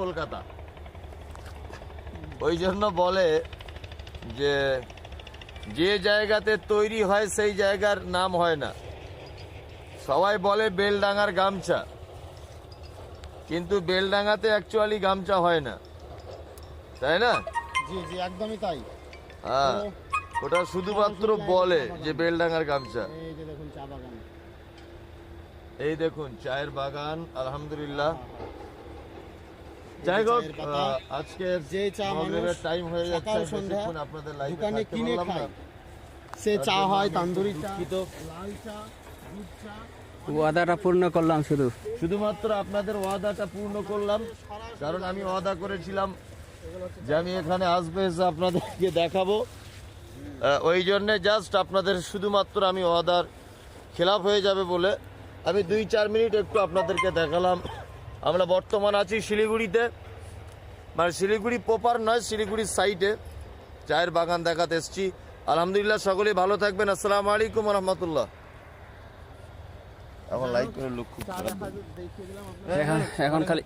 কলকাতা। ওই জন্য বলে যে যে জায়গাতে তৈরি হয় সেই জায়গার নাম হয় না। সবাই বলে বেলডাঙ্গার গামছা। কিন্তু বেলডাঙ্গাতে অ্যাকচুয়ালি গামছা হয় না। তাই না? জি জি একদমই তাই। হ্যাঁ ওটা শুধুমাত্র বলে যে বেলডাঙ্গার গামছা। এই দেখুন চায়ের বাগান আলহামদুলিল্লাহ। এই যে যাই হোক আজকের যে চা মানুষ টাইম হয়ে যাচ্ছে সন্ধ্যা আপনাদের লাইভে দোকানে কিনে খায়। না। সে চা হয় তান্দুরি চা লাল চা দুধ চা ওয়াদাটা পূর্ণ করলাম শুধু। শুধুমাত্র আপনাদের ওয়াদাটা পূর্ণ করলাম কারণ আমি ওয়াদা করেছিলাম যে আমি এখানে আসবে এসে আপনাদেরকে দেখাবো। ওই জন্যে জাস্ট আপনাদের শুধুমাত্র আমি ওয়াদার খেলাপ হয়ে যাবে বলে আমি দুই চার মিনিট একটু আপনাদেরকে দেখালাম। আমরা বর্তমান আছি শিলিগুড়িতে। মানে শিলিগুড়ি প্রপার নয় শিলিগুড়ির সাইটে চায়ের বাগান দেখাতে এসছি। আলহামদুলিল্লাহ সকলেই ভালো থাকবেন। আসসালামু আলাইকুম রহমতুল্লাহ। এখন লাইক করে লুক খুব এখন খালি।